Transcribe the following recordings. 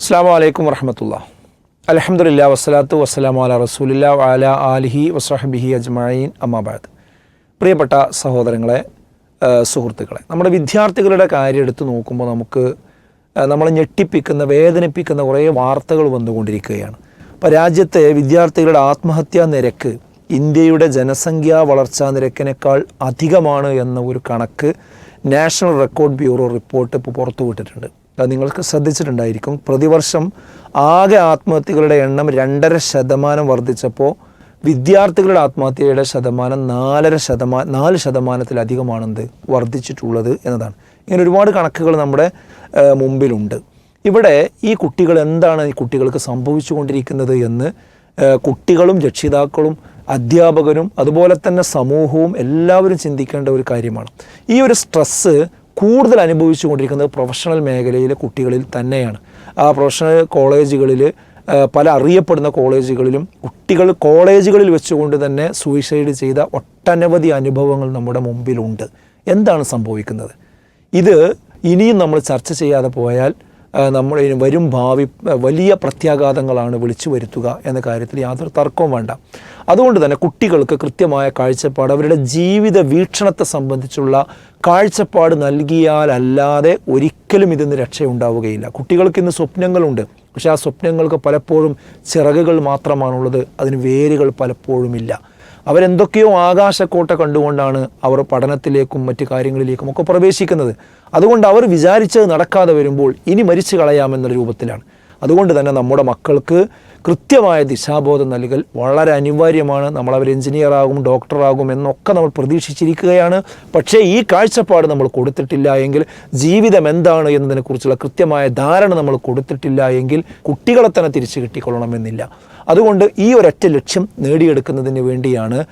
അസ്സാം വലൈക്കും വർഹമത്തുള്ള അലഹമുല്ല വസ്സലാത്തു വസ്സലാം അല റസൂലില്ല അല ആലിഹി വസ്ഹബിഹി അജ്മീൻ അമ്മാബാദ് പ്രിയപ്പെട്ട സഹോദരങ്ങളെ സുഹൃത്തുക്കളെ നമ്മുടെ വിദ്യാർത്ഥികളുടെ കാര്യം എടുത്ത് നോക്കുമ്പോൾ നമുക്ക് നമ്മളെ ഞെട്ടിപ്പിക്കുന്ന വേദനിപ്പിക്കുന്ന കുറേ വാർത്തകൾ വന്നുകൊണ്ടിരിക്കുകയാണ്. അപ്പോൾ രാജ്യത്തെ വിദ്യാർത്ഥികളുടെ ആത്മഹത്യാ നിരക്ക് ഇന്ത്യയുടെ ജനസംഖ്യാ വളർച്ചാ നിരക്കിനേക്കാൾ അധികമാണ് എന്ന ഒരു കണക്ക് നാഷണൽ റെക്കോർഡ് ബ്യൂറോ റിപ്പോർട്ട് ഇപ്പോൾ പുറത്തുവിട്ടിട്ടുണ്ട്. നിങ്ങൾക്ക് ശ്രദ്ധിച്ചിട്ടുണ്ടായിരിക്കും. പ്രതിവർഷം ആകെ ആത്മഹത്യകളുടെ എണ്ണം രണ്ടര ശതമാനം വർദ്ധിച്ചപ്പോൾ വിദ്യാർത്ഥികളുടെ ആത്മഹത്യയുടെ ശതമാനം നാലര ശതമാനം നാല് ശതമാനത്തിലധികമാണെന്ത് വർദ്ധിച്ചിട്ടുള്ളത് എന്നതാണ്. ഇങ്ങനെ ഒരുപാട് കണക്കുകൾ നമ്മുടെ മുമ്പിലുണ്ട്. ഇവിടെ ഈ കുട്ടികൾ എന്താണ് ഈ കുട്ടികൾക്ക് സംഭവിച്ചുകൊണ്ടിരിക്കുന്നത് എന്ന് കുട്ടികളും രക്ഷിതാക്കളും അധ്യാപകരും അതുപോലെ തന്നെ സമൂഹവും എല്ലാവരും ചിന്തിക്കേണ്ട ഒരു കാര്യമാണ്. ഈ ഒരു സ്ട്രെസ്സ് കൂടുതൽ അനുഭവിച്ചു കൊണ്ടിരിക്കുന്നത് പ്രൊഫഷണൽ മേഖലയിലെ കുട്ടികളിൽ തന്നെയാണ്. ആ പ്രൊഫഷണൽ കോളേജുകളിൽ പല അറിയപ്പെടുന്ന കോളേജുകളിലും കുട്ടികൾ കോളേജുകളിൽ വെച്ചുകൊണ്ട് തന്നെ സൂയിസൈഡ് ചെയ്ത ഒട്ടനവധി അനുഭവങ്ങൾ നമ്മുടെ മുമ്പിലുണ്ട്. എന്താണ് സംഭവിക്കുന്നത്? ഇത് ഇനിയും നമ്മൾ ചർച്ച ചെയ്യാതെ പോയാൽ ഇനി വരും ഭാവി വലിയ പ്രത്യാഘാതങ്ങളാണ് വിളിച്ചു വരുത്തുക എന്ന കാര്യത്തിൽ യാതൊരു തർക്കവും വേണ്ട. അതുകൊണ്ട് തന്നെ കുട്ടികൾക്ക് കൃത്യമായ കാഴ്ചപ്പാട് അവരുടെ ജീവിത വീക്ഷണത്തെ സംബന്ധിച്ചുള്ള കാഴ്ചപ്പാട് നൽകിയാലല്ലാതെ ഒരിക്കലും ഇതിന് രക്ഷയുണ്ടാവുകയില്ല. കുട്ടികൾക്ക് ഇന്ന് സ്വപ്നങ്ങളുണ്ട്. പക്ഷേ ആ സ്വപ്നങ്ങൾക്ക് പലപ്പോഴും ചിറകുകൾ മാത്രമാണുള്ളത്. അതിന് വേരുകൾ പലപ്പോഴുമില്ല അവരെന്തൊക്കെയോ ആകാശക്കോട്ട കണ്ടുകൊണ്ടാണ് അവർ പഠനത്തിലേക്കും മറ്റു കാര്യങ്ങളിലേക്കും ഒക്കെ പ്രവേശിക്കുന്നത്. അതുകൊണ്ട് അവർ വിചാരിച്ചത് നടക്കാതെ വരുമ്പോൾ ഇനി മരിച്ചു കളയാമെന്ന രൂപത്തിലാണ്. അതുകൊണ്ട് തന്നെ നമ്മുടെ മക്കൾക്ക് കൃത്യമായ ദിശാബോധം നൽകൽ വളരെ അനിവാര്യമാണ്. നമ്മൾ അവർ എഞ്ചിനീയറാകും ഡോക്ടറാകും എന്നൊക്കെ നമ്മൾ പ്രതീക്ഷിച്ചിരിക്കുകയാണ്. പക്ഷേ ഈ കാഴ്ചപ്പാട് നമ്മൾ കൊടുത്തിട്ടില്ല എങ്കിൽ ജീവിതം എന്താണ് എന്നതിനെക്കുറിച്ചുള്ള കൃത്യമായ ധാരണ നമ്മൾ കൊടുത്തിട്ടില്ല എങ്കിൽ കുട്ടികളെ തന്നെ തിരിച്ചു കിട്ടിക്കൊള്ളണമെന്നില്ല. അതുകൊണ്ട് ഈ ഒരൊറ്റ ലക്ഷ്യം നേടിയെടുക്കുന്നതിന് വേണ്ടിയാണ്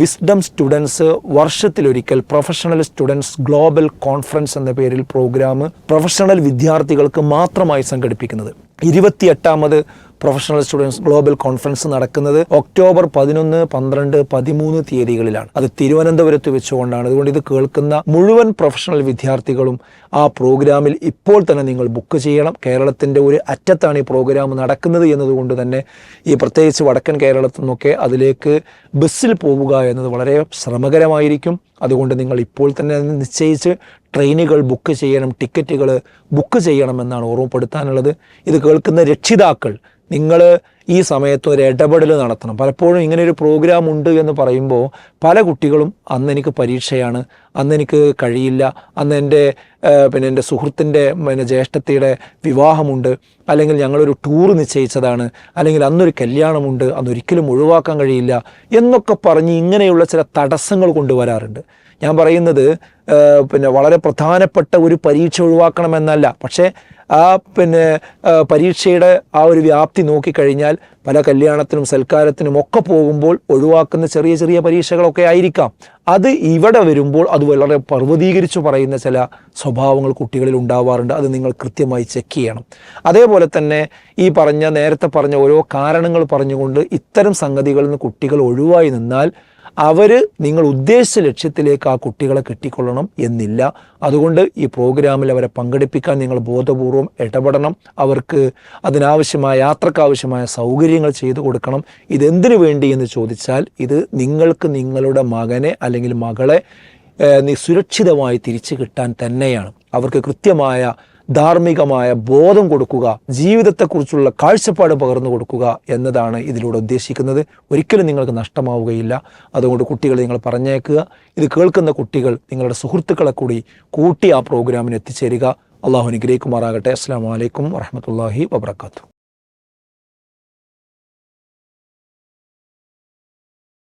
വിസ്ഡം സ്റ്റുഡൻസ് വർഷത്തിലൊരിക്കൽ പ്രൊഫഷണൽ സ്റ്റുഡൻസ് ഗ്ലോബൽ കോൺഫറൻസ് എന്ന പേരിൽ പ്രോഗ്രാം പ്രൊഫഷണൽ വിദ്യാർത്ഥികൾക്ക് മാത്രമായി സംഘടിപ്പിക്കുന്നത്. ഇരുപത്തിയെട്ടാമത് പ്രൊഫഷണൽ സ്റ്റുഡൻസ് ഗ്ലോബൽ കോൺഫറൻസ് നടക്കുന്നത് ഒക്ടോബർ പതിനൊന്ന് പന്ത്രണ്ട് പതിമൂന്ന് തീയതികളിലാണ്. അത് തിരുവനന്തപുരത്ത് വെച്ചുകൊണ്ടാണ്. അതുകൊണ്ട് ഇത് കേൾക്കുന്ന മുഴുവൻ പ്രൊഫഷണൽ വിദ്യാർത്ഥികളും ആ പ്രോഗ്രാമിൽ ഇപ്പോൾ തന്നെ നിങ്ങൾ ബുക്ക് ചെയ്യണം. കേരളത്തിന്റെ ഒരു അറ്റത്താണ് ഈ പ്രോഗ്രാം നടക്കുന്നത് എന്നതുകൊണ്ട് തന്നെ ഈ പ്രത്യേകിച്ച് വടക്കൻ കേരളത്തിൽ നിന്നൊക്കെ അതിലേക്ക് ബസ്സിൽ പോവുക എന്നത് വളരെ ശ്രമകരമായിരിക്കും. അതുകൊണ്ട് നിങ്ങൾ ഇപ്പോൾ തന്നെ നിശ്ചയിച്ച് ട്രെയിനുകൾ ബുക്ക് ചെയ്യണം ടിക്കറ്റുകൾ ബുക്ക് ചെയ്യണമെന്നാണ് ഓർമ്മപ്പെടുത്താനുള്ളത്. ഇത് കേൾക്കുന്ന രക്ഷിതാക്കൾ നിങ്ങൾ ഈ സമയത്ത് ഒരു ഇടപെടൽ നടത്തണം. പലപ്പോഴും ഇങ്ങനെ ഒരു പ്രോഗ്രാം ഉണ്ട് എന്ന് പറയുമ്പോൾ പല കുട്ടികളും അന്ന് എനിക്ക് പരീക്ഷയാണ് അന്ന് എനിക്ക് കഴിയില്ല അന്ന് എന്റെ പിന്നെ എന്റെ സുഹൃത്തിന്റെ പിന്നെ ജ്യേഷ്ഠത്തിയുടെ വിവാഹമുണ്ട്. അല്ലെങ്കിൽ ഞങ്ങളൊരു ടൂർ നിശ്ചയിച്ചതാണ്. അല്ലെങ്കിൽ അന്നൊരു കല്യാണമുണ്ട്. അന്നൊരിക്കലും ഒഴിവാക്കാൻ കഴിയില്ല. എന്നൊക്കെ പറഞ്ഞ് ഇങ്ങനെയുള്ള ചില തടസ്സങ്ങൾ കൊണ്ടുവരാറുണ്ട്. ഞാൻ പറയുന്നത് പിന്നെ വളരെ പ്രധാനപ്പെട്ട ഒരു പരീക്ഷ ഒഴിവാക്കണമെന്നല്ല. പക്ഷേ ആ പിന്നെ പരീക്ഷയുടെ ആ ഒരു വ്യാപ്തി നോക്കിക്കഴിഞ്ഞാൽ പല കല്യാണത്തിനും സൽക്കാരത്തിനും ഒക്കെ പോകുമ്പോൾ ഒഴിവാക്കുന്ന ചെറിയ ചെറിയ പരീക്ഷകളൊക്കെ ആയിരിക്കാം. അത് ഇവിടെ വരുമ്പോൾ അത് വളരെ പർവതീകരിച്ചു പറയുന്ന ചില സ്വഭാവങ്ങൾ കുട്ടികളിൽ ഉണ്ടാവാറുണ്ട്. അത് നിങ്ങൾ കൃത്യമായി ചെക്ക് ചെയ്യണം. അതേപോലെ തന്നെ ഈ പറഞ്ഞ നേരത്തെ പറഞ്ഞ ഓരോ കാരണങ്ങൾ പറഞ്ഞുകൊണ്ട് ഇത്തരം സംഗതികളിൽ നിന്ന് കുട്ടികൾ ഒഴിവായി നിന്നാൽ അവർ നിങ്ങൾ ഉദ്ദേശിച്ച ലക്ഷ്യത്തിലേക്ക് ആ കുട്ടികളെ കെട്ടിക്കൊള്ളണം എന്നില്ല. അതുകൊണ്ട് ഈ പ്രോഗ്രാമിൽ അവരെ പങ്കെടുപ്പിക്കാൻ നിങ്ങൾ ബോധപൂർവം ഇടപെടണം. അവർക്ക് അതിനാവശ്യമായ യാത്രക്കാവശ്യമായ സൗകര്യങ്ങൾ ചെയ്തു കൊടുക്കണം. ഇതെന്തിനു വേണ്ടി എന്ന് ചോദിച്ചാൽ ഇത് നിങ്ങൾക്ക് നിങ്ങളുടെ മകനെ അല്ലെങ്കിൽ മകളെ സുരക്ഷിതമായി തിരിച്ചു കിട്ടാൻ തന്നെയാണ്. അവർക്ക് കൃത്യമായ ധാർമ്മികമായ ബോധം കൊടുക്കുക ജീവിതത്തെക്കുറിച്ചുള്ള കാഴ്ചപ്പാട് പകർന്നു കൊടുക്കുക എന്നതാണ് ഇതിലൂടെ ഉദ്ദേശിക്കുന്നത്. ഒരിക്കലും നിങ്ങൾക്ക് നഷ്ടമാവുകയില്ല. അതുകൊണ്ട് കുട്ടികളെ നിങ്ങൾ പറഞ്ഞേക്കുക. ഇത് കേൾക്കുന്ന കുട്ടികൾ നിങ്ങളുടെ സുഹൃത്തുക്കളെ കൂടി കൂട്ടി ആ പ്രോഗ്രാമിന് എത്തിച്ചേരുക. അള്ളാഹു അനുഗ്രഹിക്കുമാറാകട്ടെ. അസ്സാം വലൈക്കും വറഹമത്തല്ലാഹി വബർക്കാത്തു